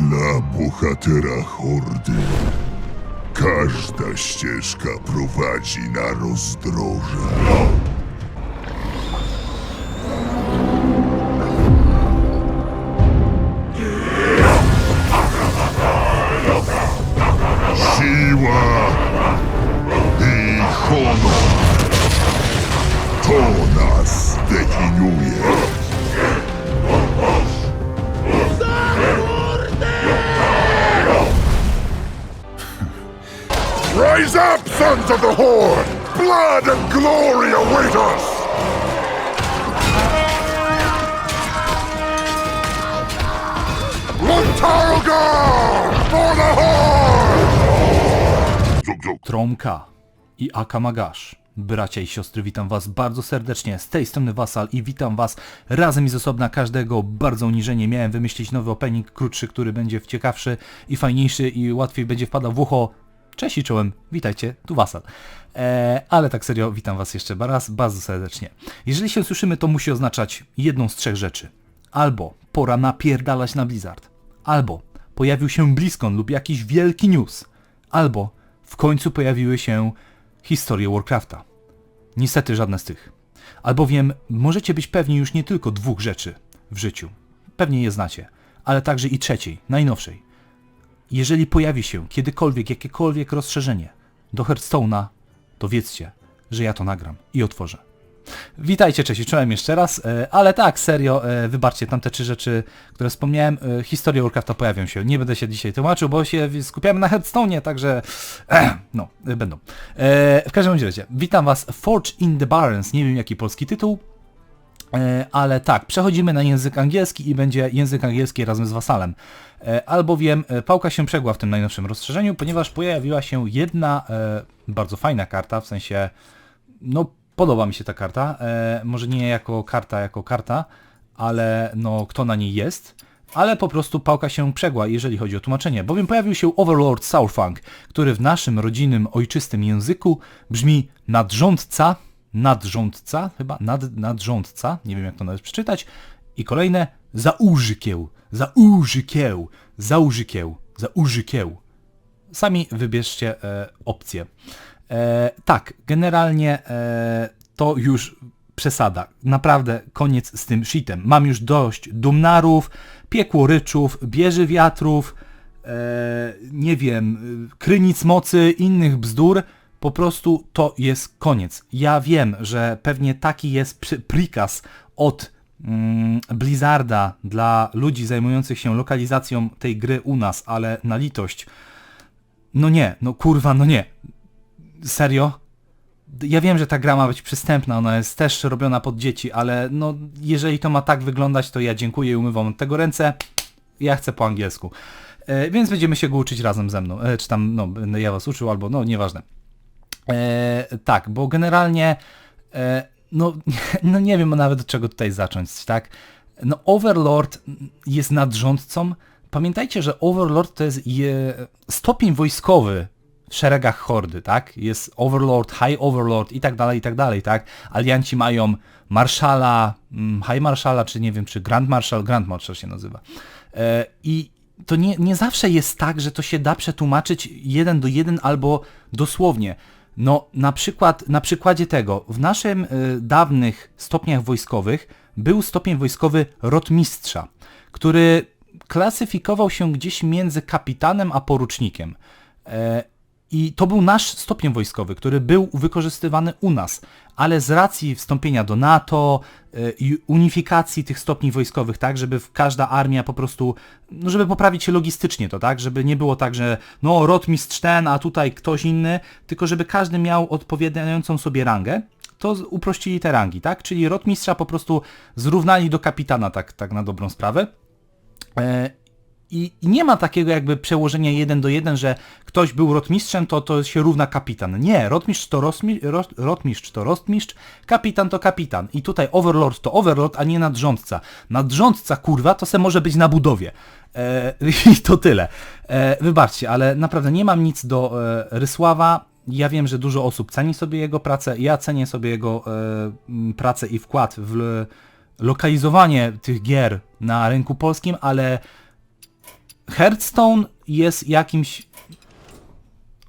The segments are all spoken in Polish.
Dla bohatera hordy każda ścieżka prowadzi na rozdroże. Of the Horde! Blood and glory await us! Luntargar for the Horde! Tromka i Akamagash. Bracia i siostry, witam was bardzo serdecznie. Z tej strony Wasal i witam was razem i z osobna każdego. Bardzo uniżenie miałem wymyślić nowy opening krótszy, który będzie ciekawszy i fajniejszy i łatwiej będzie wpadał w ucho. Cześć i czołem, witajcie, tu Wasal. Eee, ale tak serio, witam was jeszcze raz bardzo serdecznie. Jeżeli się słyszymy, to musi oznaczać jedną z trzech rzeczy. Albo pora napierdalać na Blizzard, albo pojawił się BlizzCon lub jakiś wielki news, albo w końcu pojawiły się historie Warcrafta. Niestety żadne z tych. Albowiem możecie być pewni już nie tylko dwóch rzeczy w życiu. Pewnie je znacie, ale także i trzeciej, najnowszej. Jeżeli pojawi się kiedykolwiek jakiekolwiek rozszerzenie do Hearthstone'a, to wiedzcie, że ja to nagram i otworzę. Witajcie, cześć, czołem jeszcze raz, e, ale tak, serio, e, wybaczcie, tamte trzy rzeczy, które wspomniałem, e, historie Warcrafta pojawią się, nie będę się dzisiaj tłumaczył, bo się skupiamy na Hearthstone'ie, także, no, będą. W każdym razie, witam was, Forge in the Barrens, nie wiem jaki polski tytuł, Ale tak, przechodzimy na język angielski i będzie język angielski razem z wasalem. E, Albowiem e, pałka się przegła w tym najnowszym rozszerzeniu, ponieważ pojawiła się jedna e, bardzo fajna karta, w sensie, no podoba mi się ta karta, e, może nie jako karta, jako karta, ale no kto na niej jest, ale po prostu pałka się przegła, jeżeli chodzi o tłumaczenie, bowiem pojawił się Overlord Sourfang, który w naszym rodzinnym, ojczystym języku brzmi nadrządca, nadrządca, chyba nad, nadrządca, nie wiem jak to nawet przeczytać, i kolejne zaużykieł, zaużykieł, zaużykieł, zaużykieł. Sami wybierzcie e, opcję. E, tak, generalnie e, to już przesada. Naprawdę koniec z tym shitem. Mam już dość dumnarów, piekłoryczów, bieży wiatrów, e, nie wiem, krynic mocy, innych bzdur. Po prostu to jest koniec. Ja wiem, że pewnie taki jest prikaz od mm, Blizzarda dla ludzi zajmujących się lokalizacją tej gry u nas, ale na litość. No nie, no kurwa, no nie. Serio? Ja wiem, że ta gra ma być przystępna, ona jest też robiona pod dzieci, ale no jeżeli to ma tak wyglądać, to ja dziękuję i umywam od tego ręce. Ja chcę po angielsku. E, więc będziemy się go uczyć razem ze mną. E, czy tam, no, ja was uczył, albo, no, nieważne. E, tak, bo generalnie, e, no, no nie wiem nawet od czego tutaj zacząć, tak? No Overlord jest nadrządcą. Pamiętajcie, że Overlord to jest je, stopień wojskowy w szeregach hordy, tak? Jest Overlord, High Overlord i tak dalej, i tak dalej, tak? Alianci mają Marszala, mm, High Marszala, czy nie wiem, czy Grand Marshal, Grand Marshal się nazywa. E, I to nie, nie zawsze jest tak, że to się da przetłumaczyć jeden do jeden albo dosłownie. No, na przykład, na przykładzie tego, w naszym y, dawnych stopniach wojskowych był stopień wojskowy rotmistrza, który klasyfikował się gdzieś między kapitanem a porucznikiem. E, I to był nasz stopień wojskowy, który był wykorzystywany u nas, ale z racji wstąpienia do NATO e, i unifikacji tych stopni wojskowych, tak, żeby każda armia po prostu, no żeby poprawić się logistycznie to, tak, żeby nie było tak, że no rotmistrz ten, a tutaj ktoś inny, tylko żeby każdy miał odpowiadającą sobie rangę, to uprościli te rangi, tak, czyli rotmistrza po prostu zrównali do kapitana, tak, tak na dobrą sprawę. I nie ma takiego jakby przełożenia jeden do jeden, że ktoś był rotmistrzem, to to się równa kapitan. Nie, rotmistrz to rosmi, rot, rotmistrz to rotmistrz, kapitan to kapitan. I tutaj overlord to overlord, a nie nadrządca. Nadrządca, kurwa, to se może być na budowie. E, I to tyle. E, wybaczcie, ale naprawdę nie mam nic do e, Rysława. Ja wiem, że dużo osób ceni sobie jego pracę. Ja cenię sobie jego e, pracę i wkład w lokalizowanie tych gier na rynku polskim, ale Hearthstone jest jakimś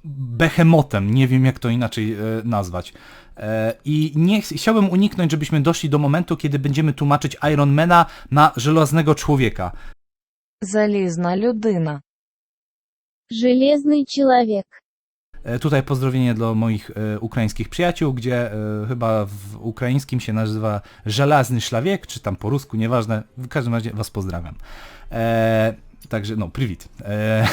behemotem, nie wiem jak to inaczej e, nazwać. E, I nie ch- chciałbym uniknąć, żebyśmy doszli do momentu, kiedy będziemy tłumaczyć Ironmana na żelaznego człowieka. Залізна людина. Железный человек. E, Tutaj pozdrowienie dla moich e, ukraińskich przyjaciół, gdzie e, chyba w ukraińskim się nazywa żelazny szlawiek, czy tam po rusku, nieważne. W każdym razie was pozdrawiam. E, także no, prywit. E,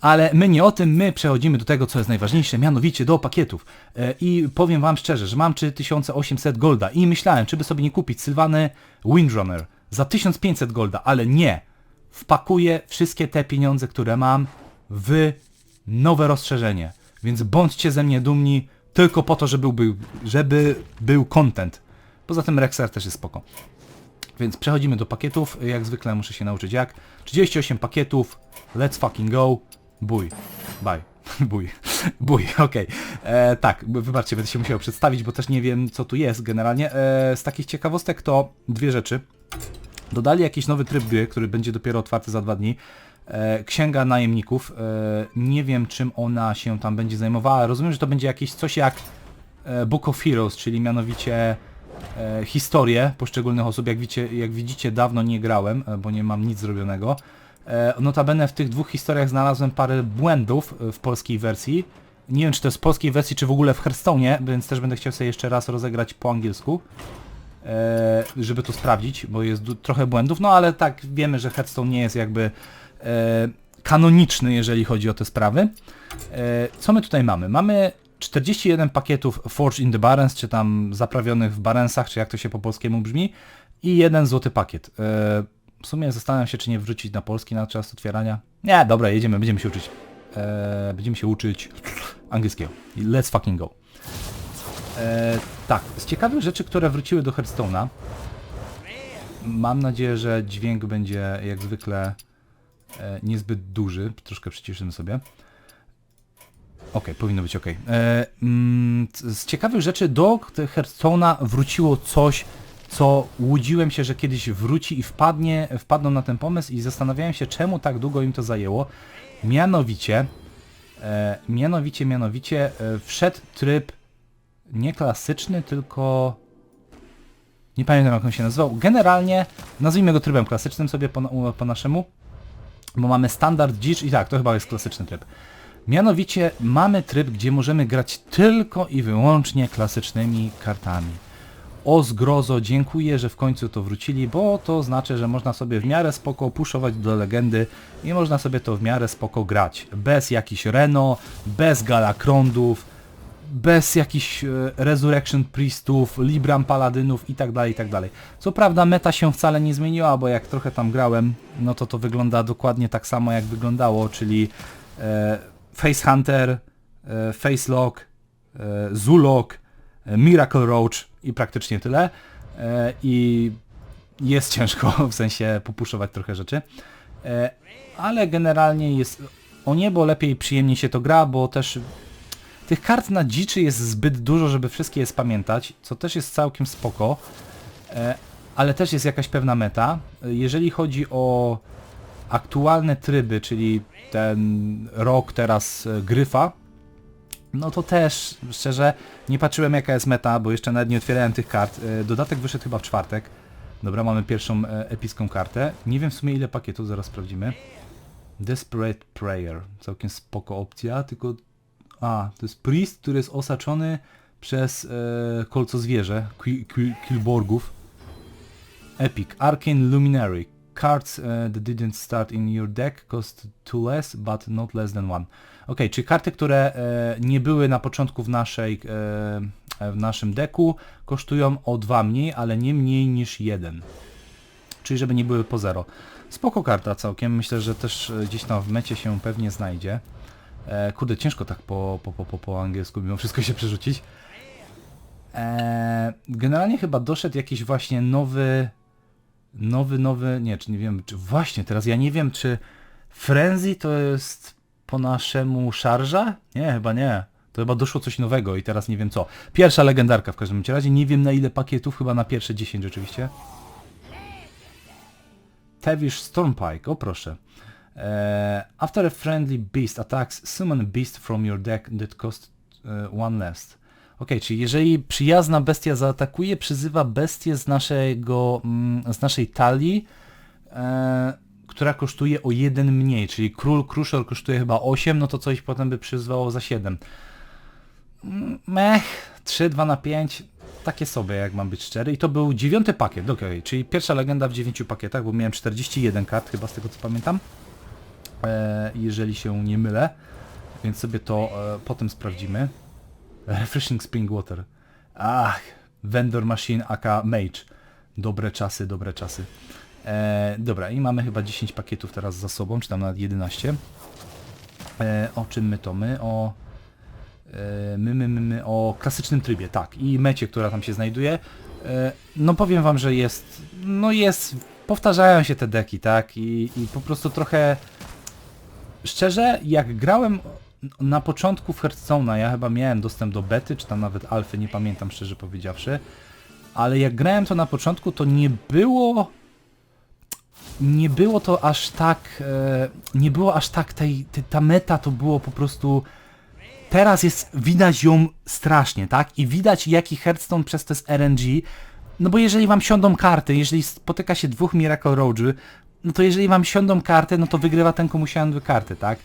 ale my nie o tym, my przechodzimy do tego, co jest najważniejsze, mianowicie do pakietów. E, I powiem wam szczerze, że mam 3800 golda i myślałem, czy by sobie nie kupić Sylwany Windrunner za 1500 golda, ale nie. Wpakuję wszystkie te pieniądze, które mam w nowe rozszerzenie. Więc bądźcie ze mnie dumni tylko po to, żeby był, żeby był content. Poza tym Rexar też jest spoko. Więc przechodzimy do pakietów. Jak zwykle muszę się nauczyć jak. 38 pakietów. Let's fucking go. Bój. Bye. Bój. Bój, okej. E, Tak, wybaczcie, będę się musiał przedstawić, bo też nie wiem co tu jest generalnie. E, z takich ciekawostek to dwie rzeczy. Dodali jakiś nowy tryb gry, który będzie dopiero otwarty za dwa dni. E, Księga najemników. E, Nie wiem czym ona się tam będzie zajmowała. Rozumiem, że to będzie jakieś coś jak e, Book of Heroes, czyli mianowicie e, historie poszczególnych osób. Jak widzicie, jak widzicie dawno nie grałem, e, bo nie mam nic zrobionego. E, Notabene w tych dwóch historiach znalazłem parę błędów e, w polskiej wersji. Nie wiem czy to jest w polskiej wersji, czy w ogóle w Hearthstone, więc też będę chciał sobie jeszcze raz rozegrać po angielsku e, żeby to sprawdzić, bo jest trochę błędów, no ale tak wiemy, że Hearthstone nie jest jakby e, kanoniczny, jeżeli chodzi o te sprawy. E, co my tutaj mamy? Mamy 41 pakietów Forge in the Barrens, czy tam zaprawionych w Barrensach, czy jak to się po polskiemu brzmi, i jeden złoty pakiet. E, w sumie zastanawiam się, czy nie wrzucić na polski na czas otwierania. Nie, dobra, jedziemy, będziemy się uczyć. E, będziemy się uczyć angielskiego. Let's fucking go. E, tak, z ciekawych rzeczy, które wróciły do Hearthstone'a, mam nadzieję, że dźwięk będzie jak zwykle niezbyt duży, troszkę przyciszymy sobie. Okej, powinno być ok. E, mm, z ciekawych rzeczy do Hearthstone'a wróciło coś, co łudziłem się, że kiedyś wróci i wpadnie, wpadną na ten pomysł i zastanawiałem się, czemu tak długo im to zajęło. Mianowicie, e, mianowicie, mianowicie e, wszedł tryb nie klasyczny, tylko nie pamiętam jak on się nazywał. Generalnie nazwijmy go trybem klasycznym sobie po, po naszemu, bo mamy standard dzicz i tak, to chyba jest klasyczny tryb. Mianowicie mamy tryb, gdzie możemy grać tylko i wyłącznie klasycznymi kartami. O zgrozo, dziękuję, że w końcu to wrócili, bo to znaczy, że można sobie w miarę spoko puszować do legendy i można sobie to w miarę spoko grać. Bez jakichś Reno, bez Galakrondów, bez jakichś e, Resurrection Priestów, Libram Paladynów i tak dalej, i tak. Co prawda meta się wcale nie zmieniła, bo jak trochę tam grałem, no to to wygląda dokładnie tak samo jak wyglądało, czyli e, Face Hunter, e, Face Lock, e, Zulok, e, Miracle Roach i praktycznie tyle. I jest ciężko w sensie popuszować trochę rzeczy. Ale generalnie jest o niebo lepiej przyjemnie się to gra, bo też tych kart na dziczy jest zbyt dużo, żeby wszystkie je spamiętać, co też jest całkiem spoko, ale też jest jakaś pewna meta. Jeżeli chodzi o aktualne tryby, czyli ten rok teraz e, gryfa, no to też, szczerze, nie patrzyłem jaka jest meta, bo jeszcze nawet nie otwierałem tych kart. E, Dodatek wyszedł chyba w czwartek. Dobra, mamy pierwszą e, epicką kartę. Nie wiem w sumie ile pakietów, zaraz sprawdzimy. Desperate Prayer. Całkiem spoko opcja, tylko... A, to jest priest, który jest osaczony przez e, kolco zwierzę, Ki- Ki- Kilborgów. Epic. Arcane Luminary. Cards uh, that didn't start in your deck cost two less, but not less than one. Ok, czyli karty, które e, nie były na początku w, naszej, e, w naszym deku, kosztują o dwa mniej, ale nie mniej niż jeden. Czyli żeby nie były po zero. Spoko karta całkiem, myślę, że też e, gdzieś tam w mecie się pewnie znajdzie. E, kurde, ciężko tak po, po, po, po, angielsku mimo wszystko się przerzucić. E, generalnie chyba doszedł jakiś właśnie nowy, nowy, nowy, nie, czy nie wiem, czy właśnie teraz ja nie wiem, czy Frenzy to jest po naszemu szarża? Nie, chyba nie. To chyba doszło coś nowego i teraz nie wiem co. Pierwsza legendarka w każdym razie, nie wiem na ile pakietów, chyba na pierwsze 10 rzeczywiście. Tewish Stormpike, o proszę. E, after a friendly beast attacks, summon a beast from your deck that cost e, one less. Czyli jeżeli przyjazna bestia zaatakuje, przyzywa bestię z naszego, mm, z naszej talii, e, która kosztuje o jeden mniej, czyli król Kruszor kosztuje chyba 8, no to coś potem by przyzwało za 7. Mm, Mech, 3, 2 na 5, takie sobie jak mam być szczery. I to był dziewiąty pakiet, ok, czyli pierwsza legenda w 9 pakietach, bo miałem 41 kart chyba z tego co pamiętam, e, jeżeli się nie mylę, więc sobie to e, potem sprawdzimy. Refreshing Spring Water. Ach, Vendor Machine aka Mage. Dobre czasy, dobre czasy. E, dobra, i mamy chyba 10 pakietów teraz za sobą, czy tam nawet 11. E, o czym my to? My o... E, my, my, my, my o klasycznym trybie, tak. I mecie, która tam się znajduje. E, no powiem wam, że jest... No jest... Powtarzają się te deki, tak? I, i po prostu trochę... Szczerze, jak grałem na początku w Hearthstone'a, ja chyba miałem dostęp do bety, czy tam nawet alfy, nie pamiętam szczerze powiedziawszy, ale jak grałem to na początku, to nie było nie było to aż tak, e, nie było aż tak tej, ta meta to było po prostu, teraz jest, widać ją strasznie, tak? I widać jaki Hearthstone przez to jest RNG, no bo jeżeli wam siądą karty, jeżeli spotyka się dwóch Miracle Road'ży, no to jeżeli wam siądą karty, no to wygrywa ten komu siądą karty, tak?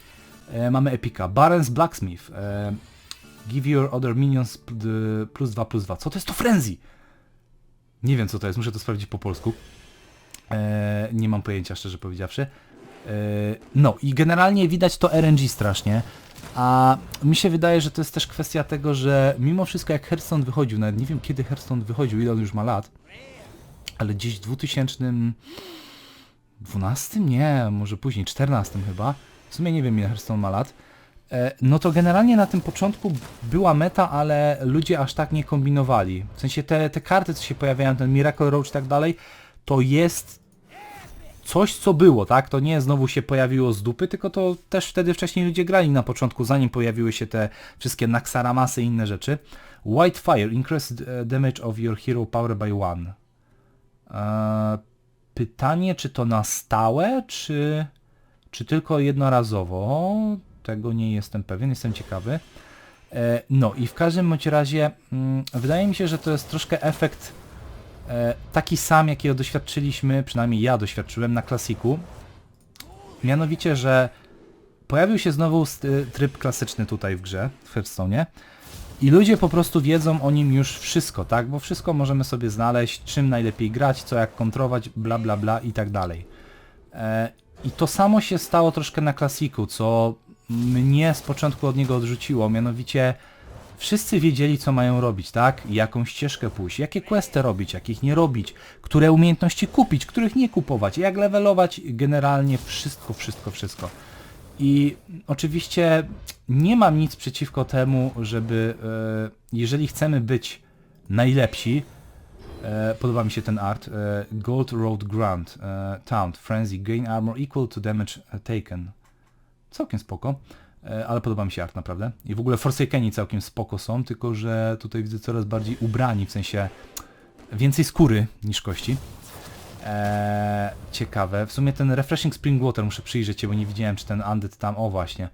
E, mamy Epika. Baron's Blacksmith. E, give your other minions plus 2 plus 2. Co to jest to Frenzy? Nie wiem co to jest, muszę to sprawdzić po polsku. E, nie mam pojęcia, szczerze powiedziawszy. E, no i generalnie widać to RNG strasznie. A mi się wydaje, że to jest też kwestia tego, że mimo wszystko jak Hearthstone wychodził, nawet nie wiem kiedy Hearthstone wychodził, ile on już ma lat, ale gdzieś w 2012? Nie, może później, 14 chyba. W sumie nie wiem ile Hearthstone ma lat. E, No to generalnie na tym początku była meta, ale ludzie aż tak nie kombinowali. W sensie te, te karty, co się pojawiają, ten Miracle Roach i tak dalej, to jest coś, co było, tak? To nie znowu się pojawiło z dupy, tylko to też wtedy wcześniej ludzie grali na początku, zanim pojawiły się te wszystkie Naxaramasy i inne rzeczy. Whitefire, increase e, damage of your hero power by one. Eee, pytanie, czy to na stałe, czy, czy tylko jednorazowo? Tego nie jestem pewien, jestem ciekawy. E, no i w każdym bądź razie mm, wydaje mi się, że to jest troszkę efekt e, taki sam, jakiego doświadczyliśmy, przynajmniej ja doświadczyłem na klasiku. Mianowicie, że pojawił się znowu tryb klasyczny tutaj w grze, w Hearthstone'ie. I ludzie po prostu wiedzą o nim już wszystko, tak? Bo wszystko możemy sobie znaleźć, czym najlepiej grać, co jak kontrować, bla bla bla i tak dalej. I to samo się stało troszkę na klasiku, co mnie z początku od niego odrzuciło, mianowicie wszyscy wiedzieli co mają robić, tak? Jaką ścieżkę pójść, jakie questy robić, jakich nie robić, które umiejętności kupić, których nie kupować, jak levelować, generalnie wszystko, wszystko, wszystko. I oczywiście nie mam nic przeciwko temu, żeby e, jeżeli chcemy być najlepsi, e, podoba mi się ten art, e, Gold Road Grant, e, Frenzy, Gain Armor equal to damage taken. Całkiem spoko, e, ale podoba mi się art naprawdę. I w ogóle Forsakeni całkiem spoko są, tylko że tutaj widzę coraz bardziej ubrani, w sensie więcej skóry niż kości. Eee, ciekawe. W sumie ten Refreshing Spring Water muszę przyjrzeć się, bo nie widziałem, czy ten Undead tam... O właśnie.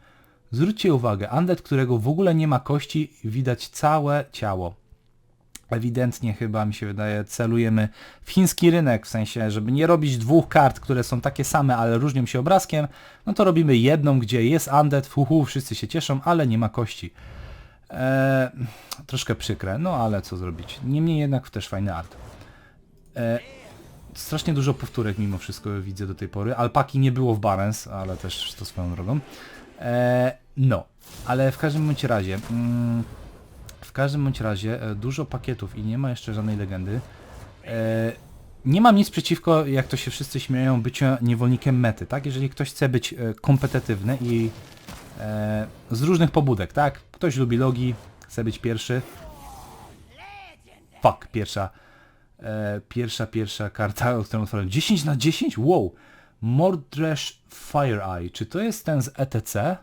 Zwróćcie uwagę, Undead, którego w ogóle nie ma kości, widać całe ciało. Ewidentnie chyba mi się wydaje celujemy w chiński rynek, w sensie, żeby nie robić dwóch kart, które są takie same, ale różnią się obrazkiem, no to robimy jedną, gdzie jest Undead, fuhu, wszyscy się cieszą, ale nie ma kości. Eee, troszkę przykre, no ale co zrobić. Niemniej jednak też fajny art. Eee, strasznie dużo powtórek mimo wszystko widzę do tej pory. Alpaki nie było w Barents, ale też to swoją drogą. E, no, ale w każdym razie, mm, w każdym bądź razie e, dużo pakietów i nie ma jeszcze żadnej legendy. E, nie mam nic przeciwko, jak to się wszyscy śmieją, bycia niewolnikiem mety, tak? Jeżeli ktoś chce być e, kompetytywny i e, z różnych pobudek, tak? Ktoś lubi logi, chce być pierwszy. Fuck, pierwsza e, pierwsza, pierwsza karta, o którą otworzyłem. 10 na 10? Wow! Mordresh Fire Eye. Czy to jest ten z ETC?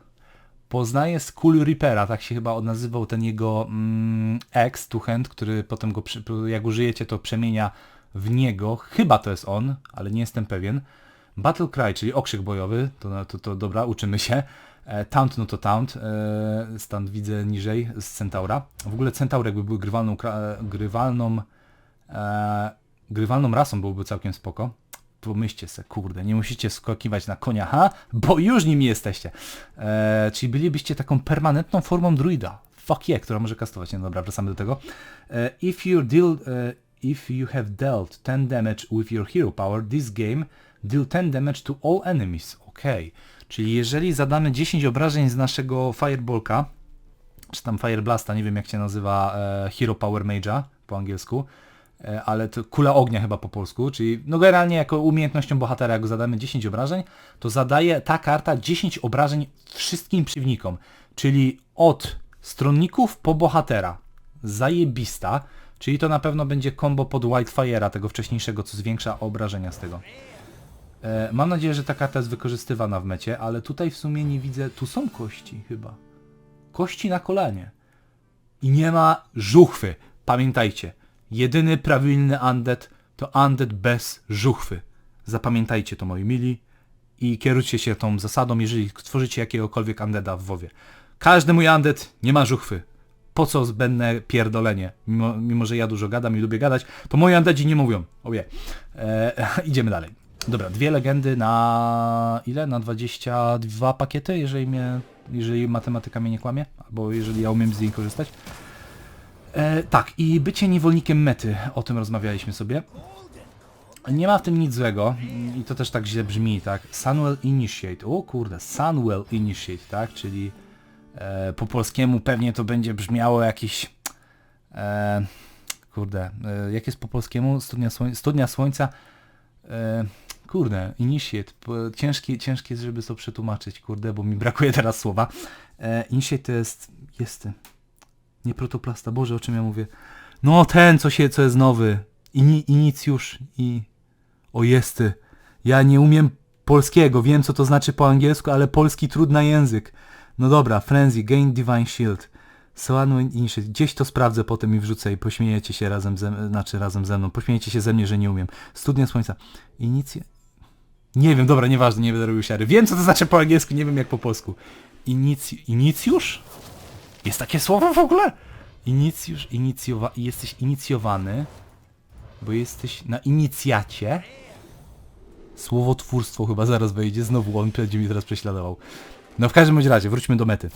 Poznaję Skull Reapera, tak się chyba nazywał ten jego mm, ex, Tuhend, który potem go, jak użyjecie, to przemienia w niego. Chyba to jest on, ale nie jestem pewien. Battle Cry, czyli okrzyk bojowy, to, to, to dobra, uczymy się. E, Taunt, no to Taunt, e, widzę niżej z Centaura. W ogóle Centaur jakby był grywalną, grywalną, e, grywalną rasą byłby całkiem spoko. Pomyślcie se, kurde, nie musicie skakiwać na konia, ha? Bo już nim jesteście. E, czyli bylibyście taką permanentną formą druida. Fuck yeah, która może kastować. Nie, dobra, wracamy do tego. E, if you deal, e, if you have dealt 10 damage with your hero power, this game deal 10 damage to all enemies. Okej. Czyli jeżeli zadamy 10 obrażeń z naszego Fireballka, czy tam Fire Blasta, nie wiem jak się nazywa e, Hero Power Mage'a po angielsku, ale to kula ognia chyba po polsku, czyli no generalnie jako umiejętnością bohatera, jak zadamy 10 obrażeń, to zadaje ta karta 10 obrażeń wszystkim przeciwnikom, czyli od stronników po bohatera. Zajebista, czyli to na pewno będzie combo pod Whitefire'a, tego wcześniejszego, co zwiększa obrażenia z tego. E, mam nadzieję, że ta karta jest wykorzystywana w mecie, ale tutaj w sumie nie widzę, tu są kości chyba. Kości na kolanie. I nie ma żuchwy. Pamiętajcie, jedyny prawilny undead to undead bez żuchwy. Zapamiętajcie to moi mili i kierujcie się tą zasadą, jeżeli tworzycie jakiegokolwiek undeada w WoWie. Każdy mój undead nie ma żuchwy. Po co zbędne pierdolenie? Mimo, mimo że ja dużo gadam i lubię gadać, to moi undeadzi nie mówią. Oje. E, idziemy dalej. Dobra, dwie legendy na ile? Na 22 pakiety, jeżeli mnie, jeżeli matematyka mnie nie kłamie, albo jeżeli ja umiem z niej korzystać. E, tak, i bycie niewolnikiem mety, o tym rozmawialiśmy sobie. Nie ma w tym nic złego i to też tak źle brzmi, tak? Sunwell Initiate, o kurde, Sunwell Initiate, tak? Czyli e, po polskiemu pewnie to będzie brzmiało jakieś... E, kurde, e, jak jest po polskiemu? Studnia, słoń, Studnia Słońca... E, kurde, Initiate, ciężkie, ciężkie jest, żeby to przetłumaczyć, kurde, bo mi brakuje teraz słowa. E, initiate to jest... jest... Nie protoplasta, Boże, o czym ja mówię? No ten, co się, co jest nowy. Ini, inicjusz i... O jesty. Ja nie umiem polskiego, wiem co to znaczy po angielsku, ale polski trudny język. No dobra, Frenzy, Gain Divine Shield. Soanu Initiate. Gdzieś to sprawdzę potem i wrzucę i pośmiejecie się razem ze, znaczy razem ze mną. Pośmiejecie się ze mnie, że nie umiem. Studnia Słońca. Inicja... Nie wiem, dobra, nieważne, nie będę robił siary. Wiem co to znaczy po angielsku, nie wiem jak po polsku. Inic... Inicjusz? Jest takie słowo w ogóle? Inicjusz, inicjowa... jesteś inicjowany, bo jesteś na inicjacie. Słowotwórstwo chyba zaraz wejdzie, znowu on będzie mi teraz prześladował. No w każdym razie, wróćmy do mety.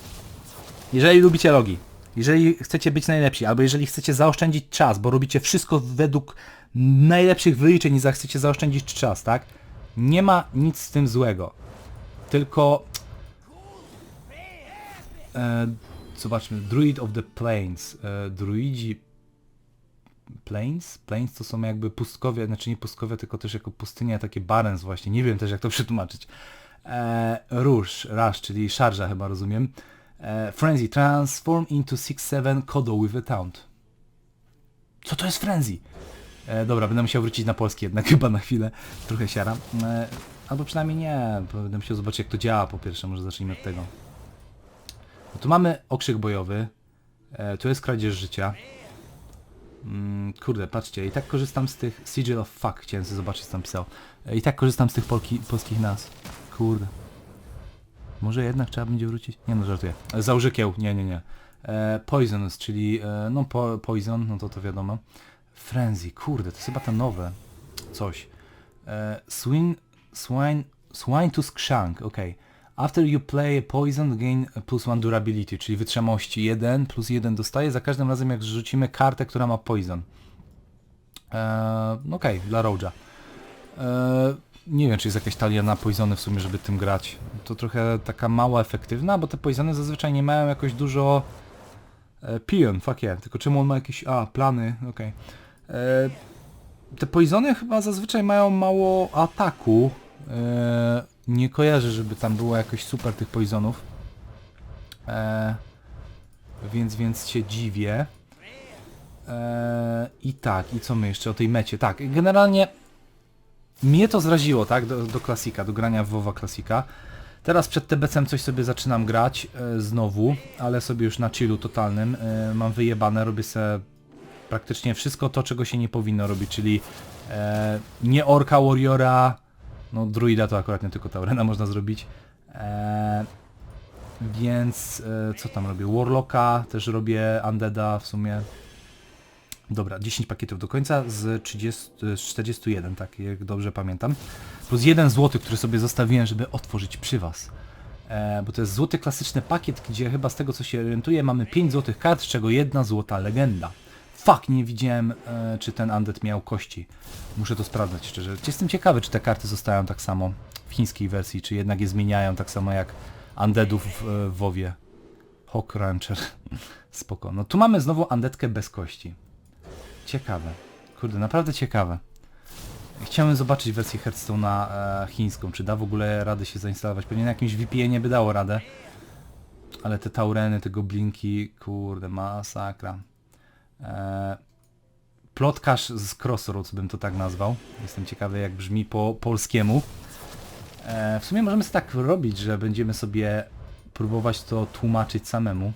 Jeżeli lubicie logi, jeżeli chcecie być najlepsi, albo jeżeli chcecie zaoszczędzić czas, bo robicie wszystko według najlepszych wyliczeń i zachcecie zaoszczędzić czas, tak? Nie ma nic z tym złego. Tylko... E, zobaczmy, Druid of the Plains. E, druidzi... Plains? Plains to są jakby pustkowie, znaczy nie pustkowie, tylko też jako pustynia, takie barens właśnie, nie wiem też jak to przetłumaczyć. E, Rush, Rush, czyli szarża chyba rozumiem. E, frenzy, transform into 6-7 Kodo with a taunt. Co to jest Frenzy? E, dobra, będę musiał wrócić na polski jednak chyba na chwilę. Trochę siara. E, albo przynajmniej nie, będę musiał zobaczyć jak to działa po pierwsze, może zacznijmy od tego. No tu mamy okrzyk bojowy. E, tu jest kradzież życia. Mm, kurde, patrzcie, i tak korzystam z tych Sigil of Fuck, chciałem sobie zobaczyć co tam pisał. E, I tak korzystam z tych polki, polskich nazw. Kurde. Może jednak trzeba będzie wrócić? Nie no, żartuję. E, Załżykieł, nie, nie, nie. E, poisonous, czyli e, no po, Poison, no to to wiadomo. Frenzy, kurde, to jest chyba te nowe. Coś. E, swing, swine, swine to skrzank, okej. After you play a poison, gain plus one durability, czyli wytrzymałości 1 plus 1 dostaje za każdym razem jak rzucimy kartę, która ma poison. E, okej, dla Roja. E, nie wiem, czy jest jakaś talia na poisony w sumie, żeby tym grać. To trochę taka mało efektywna, bo te poisony zazwyczaj nie mają jakoś dużo... E, pion, fuck yeah. Tylko czemu on ma jakieś... A, plany, okej. E, Te poisony chyba zazwyczaj mają mało ataku. E, nie kojarzę, żeby tam było jakoś super tych poisonów. E, więc, więc się dziwię. E, I tak, i co my jeszcze o tej mecie? Tak, generalnie mnie to zraziło, tak, do, do klasika, do grania w WoWa klasika. Teraz przed TBC-em coś sobie zaczynam grać e, znowu, ale sobie już na chillu totalnym. E, mam wyjebane, robię sobie praktycznie wszystko to, czego się nie powinno robić, czyli e, nie Orka Warriora, No druida to akurat nie tylko Taurena można zrobić. Eee, więc e, co tam robię? Warlocka też robię, Undeada w sumie. Dobra, 10 pakietów do końca z, 30, z 41, tak jak dobrze pamiętam. Plus jeden złoty, który sobie zostawiłem, żeby otworzyć przy Was. E, bo to jest złoty klasyczny pakiet, gdzie chyba z tego co się orientuję mamy 5 złotych kart, z czego jedna złota legenda. Fuck, nie widziałem e, czy ten Undead miał kości. Muszę to sprawdzać szczerze. Jestem ciekawy czy te karty zostają tak samo w chińskiej wersji, czy jednak je zmieniają tak samo jak Undeadów w, e, WoWie. Hawk Rancher. Spoko. No tu mamy znowu Undeadkę bez kości. Ciekawe. Kurde, naprawdę ciekawe. Chciałem zobaczyć wersję Hearthstone'a e, chińską, czy da w ogóle radę się zainstalować. Pewnie na jakimś VPN-ie by dało radę. Ale te taureny, te goblinki, kurde, masakra. E, plotkarz z Crossroads bym to tak nazwał. Jestem ciekawy jak brzmi po polskiemu. E, w sumie możemy tak robić, że będziemy sobie próbować to tłumaczyć samemu.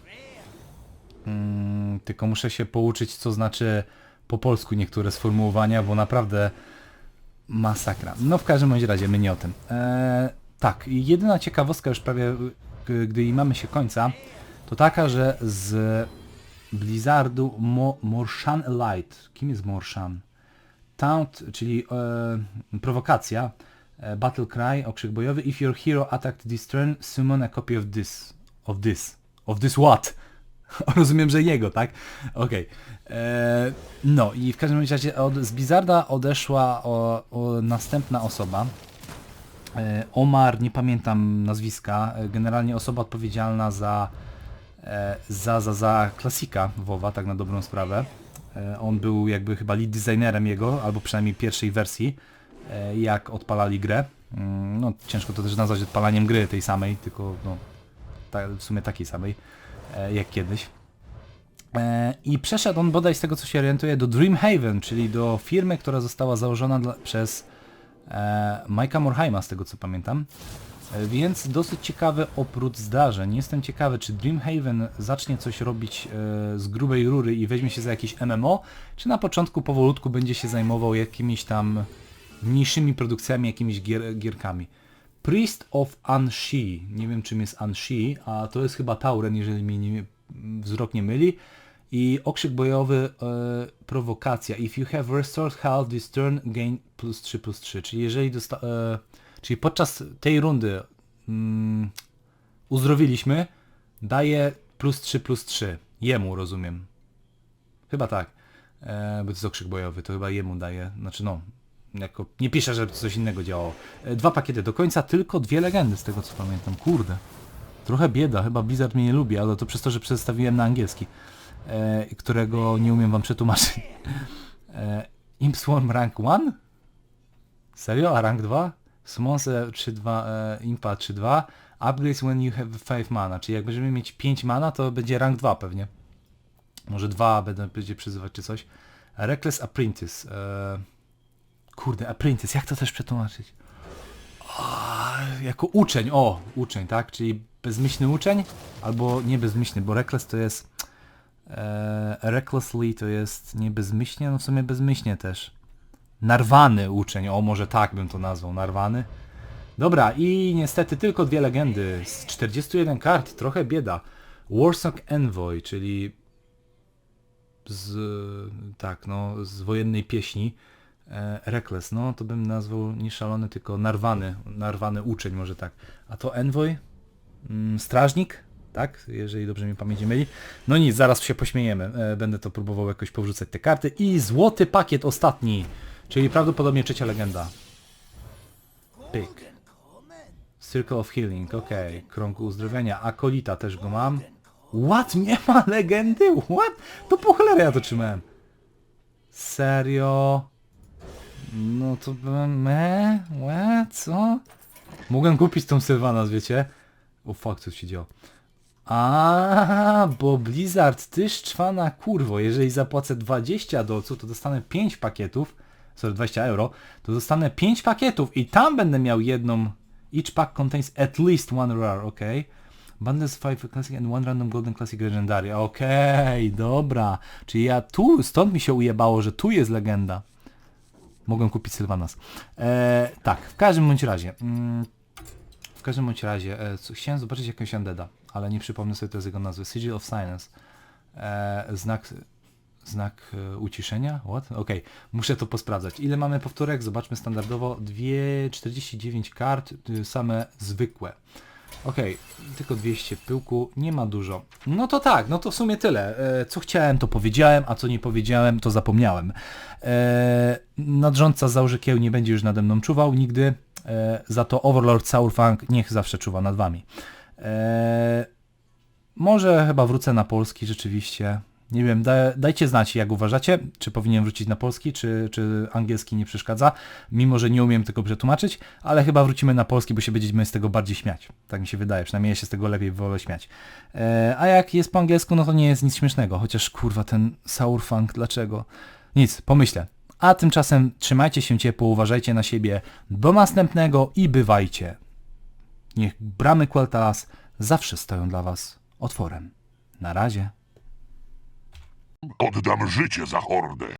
Mm, tylko muszę się pouczyć co znaczy po polsku niektóre sformułowania, bo naprawdę masakra. No w każdym razie my nie o tym. Eee, tak, i jedyna ciekawostka już prawie gdy mamy się końca, to taka, że z Blizzardu Mo Morshan Light. Kim jest Morshan? Taunt, czyli e, prowokacja, e, battle cry, okrzyk bojowy. If your hero attacked this turn, summon a copy of this. Of this. Of this what? Rozumiem, że jego, tak? Okej. Eee, No i w każdym razie od, z Blizzarda odeszła o, o następna osoba. E, Omar, nie pamiętam nazwiska, e, generalnie osoba odpowiedzialna za, e, za, za, za klasika WoWa, tak na dobrą sprawę. E, On był jakby chyba lead designerem jego, albo przynajmniej pierwszej wersji, e, jak odpalali grę. Mm, No ciężko to też nazwać odpalaniem gry tej samej, tylko no, ta, w sumie takiej samej e, jak kiedyś. E, I przeszedł on bodaj z tego co się orientuje do Dreamhaven, czyli do firmy, która została założona dla, przez e, Mike'a Morheima z tego co pamiętam. E, Więc dosyć ciekawy oprócz zdarzeń. Jestem ciekawy, czy Dreamhaven zacznie coś robić e, z grubej rury i weźmie się za jakieś MMO, czy na początku powolutku będzie się zajmował jakimiś tam mniejszymi produkcjami, jakimiś gier, gierkami. Priest of Anshi. Nie wiem czym jest Anshi, a to jest chyba Tauren, jeżeli mnie nie, wzrok nie myli. I okrzyk bojowy e, prowokacja. If you have restored health this turn, gain plus 3 plus 3. Czyli jeżeli dosta e, czyli podczas tej rundy mm, uzdrowiliśmy, daje plus 3 plus 3. Jemu, rozumiem. Chyba tak. E, bo to jest okrzyk bojowy, to chyba jemu daje. Znaczy no, jako, nie pisze, że coś innego działało. E, dwa pakiety do końca, tylko dwie legendy z tego co pamiętam. Kurde. Trochę bieda, chyba Blizzard mnie nie lubi, ale to przez to, że przedstawiłem na angielski, e, którego nie umiem wam przetłumaczyć. E, Imp Swarm rank 1? Serio? A rank 2? Summons 3-2, e, Impa 3-2, upgrades when you have 5 mana, czyli jak będziemy mieć 5 mana, to będzie rank 2 pewnie. Może 2 będę, będzie przyzywać czy coś. Reckless Apprentice. E, kurde, Apprentice, jak to też przetłumaczyć? A, jako uczeń, o, uczeń, tak? Czyli bezmyślny uczeń, albo nie bezmyślny, bo reckless to jest e, recklessly to jest nie bezmyślnie, no w sumie bezmyślnie też. Narwany uczeń, o może tak bym to nazwał, narwany. Dobra, i niestety tylko dwie legendy z 41 kart, trochę bieda. Warsock Envoy, czyli z, tak, no, z wojennej pieśni. E, Reckless, no to bym nazwał nie szalony, tylko narwany, narwany uczeń może tak. A to Envoy? Mm, strażnik? Tak, jeżeli dobrze mi pamięć myli. No nic, zaraz się pośmiejemy. E, będę to próbował jakoś powrzucać te karty. I złoty pakiet ostatni, czyli prawdopodobnie trzecia legenda. Pyk. Circle of Healing, okej. Krąg uzdrowienia. Akolita też go mam. What? Nie ma legendy? What? To po cholerę ja to trzymałem. Serio? No to bym... Me? Łe? Co? Mogłem kupić tą Sylvanas, wiecie? O fuck, co się działo. A, bo Blizzard, ty szczwana kurwo, jeżeli zapłacę 20 dolców, to dostanę 5 pakietów, sorry, 20 euro, to dostanę 5 pakietów i tam będę miał jedną, each pack contains at least one rare, ok? Bundles 5 Classic and one random Golden Classic Legendary, okej, dobra, czyli ja tu, stąd mi się ujebało, że tu jest legenda. Mogłem kupić Sylvanas. E, tak, w każdym bądź razie. Mm, w każdym bądź razie. E, chciałem zobaczyć jakąś Undeada, ale nie przypomnę sobie teraz jego nazwy. Sigil of Silence. E, znak... Znak e, uciszenia? What? Okej, muszę to posprawdzać. Ile mamy powtórek? Zobaczmy standardowo. 2,49 kart, y, same zwykłe. Okej, tylko 200 w pyłku, nie ma dużo. No to tak, no to w sumie tyle. E, co chciałem, to powiedziałem, a co nie powiedziałem, to zapomniałem. E, nadrządca założy kieł nie będzie już nade mną czuwał nigdy, za to Overlord Saurfang niech zawsze czuwa nad wami. Może chyba wrócę na polski rzeczywiście. Nie wiem, da, dajcie znać jak uważacie, czy powinien wrócić na polski, czy, czy angielski nie przeszkadza, mimo że nie umiem tego przetłumaczyć, ale chyba wrócimy na polski, bo się będziemy z tego bardziej śmiać. Tak mi się wydaje, przynajmniej ja się z tego lepiej wolę śmiać. E, a jak jest po angielsku, no to nie jest nic śmiesznego, chociaż kurwa ten Saurfang, dlaczego? Nic, pomyślę. A tymczasem trzymajcie się ciepło, uważajcie na siebie, do następnego i bywajcie. Niech bramy Quel'Thalas zawsze stoją dla was otworem. Na razie. Oddam życie za hordę.